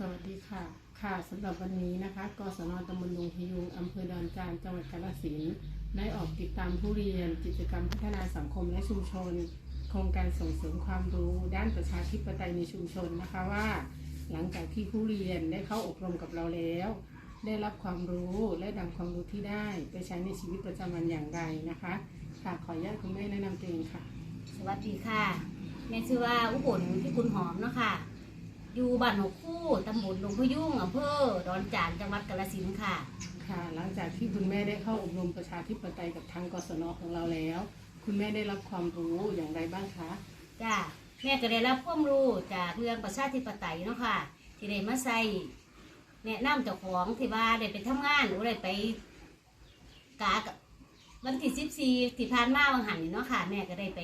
สวัสดีค่ะ ค่ะสำหรับวันนี้นะคะกศนตำบลดงพยุงอำเภอดอนจานจังหวัดกาฬสินธุ์ได้ออกติดตามผู้เรียน กิจกรรมพัฒนาสังคมและชุมชน โครงการส่งเสริมความรู้ ด้านประชาธิปไตยในชุมชนนะคะว่า หลังจากที่ผู้เรียนได้เข้าอบรมกับเราแล้ว ได้รับความรู้และนำความรู้ที่ได้ไปใช้ในชีวิตประจำวันอย่างไรนะคะค่ะขออนุญาตคุณแม่แนะนำตัวเองค่ะ สวัสดีค่ะ แม่ชื่อว่าอุบลพิกุลหอมเนาะค่ะ อยู่บ้านหกคู่ตำบลดงพยุงอำเภอดอนจานจังหวัดกาฬสินธุ์ค่ะ ค่ะ หลังจากที่คุณแม่ได้เข้าอบรมประชาธิปไตยกับทางกศนของเราแล้ว คุณแม่ได้รับความรู้อย่างไรบ้างคะ จ้าแม่ก็ได้รับความรู้จากเรื่องประชาธิปไตยเนาะค่ะ ที่ได้มาใส่แนะนำเจ้าของที่ว่าได้ไปทำงานหรือได้ไปกากับวันที่สิบสี่ที่ผ่านมาวังหันนี่เนาะค่ะ แม่ก็ได้ไป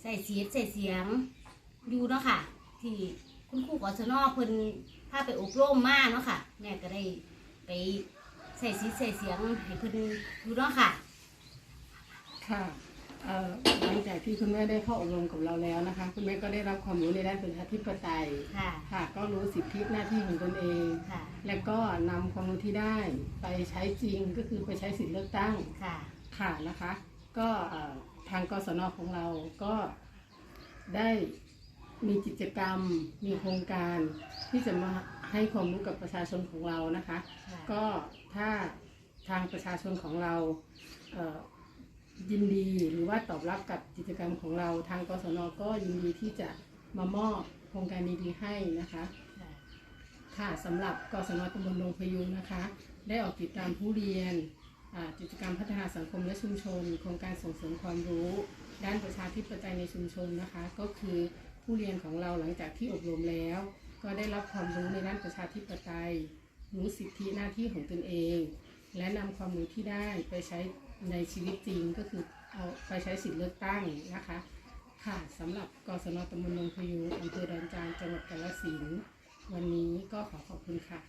ใส่เสียงใส่เสียงอยู่เนาะค่ะ ที่ คุณครูกศนเพิ่นพาไปอบรมมาเนาะค่ะ แม่ก็ได้ไปใส่สีใส่เสียงให้เพิ่นอยู่เนาะค่ะ ค่ะเอ่อหลังจากที่คุณแม่ได้เข้าอบรมกับเราแล้วนะคะ คุณแม่ก็ได้รับความรู้ในด้านประชาธิปไตย ค่ะ ค่ะ ก็รู้สิทธิหน้าที่ของตนเอง ค่ะ และก็นำความรู้ที่ได้ไปใช้จริงก็คือไปใช้สิทธิเลือกตั้ง ค่ะ ค่ะนะคะ ก็เอ่อทางกศนของเราก็ได้ มีกิจกรรม มีโครงการที่จะมาให้ความรู้กับประชาชนของเรานะคะค่ะก็ถ้าทางประชาชนของเราเอ่อยินดีหรือว่าตอบรับกับกิจกรรมของเรา ทางกศนก็ยินดีที่จะมามอบโครงการดีๆให้นะคะ ค่ะค่ะสำหรับกศนตำบลดงพยุงนะคะ ได้ออกติดตามผู้เรียนอ่ากิจกรรมพัฒนาสังคมและชุมชน โครงการส่งเสริมความรู้ ด้านประชาธิปไตยในชุมชนนะคะ ก็คือ ผู้เรียนของเราหลังจากที่อบรมแล้ว ก็ได้รับความรู้ในด้านประชาธิปไตย รู้สิทธิหน้าที่ของตนเอง และนำความรู้ที่ได้ไปใช้ในชีวิตจริงก็คือเอาไปใช้สิทธิเลือกตั้งนะคะค่ะสำหรับกศนตำบลดงพยุอำเภอดอนจานจังหวัดกาฬสินธุ์วันนี้ก็ขอขอบคุณค่ะ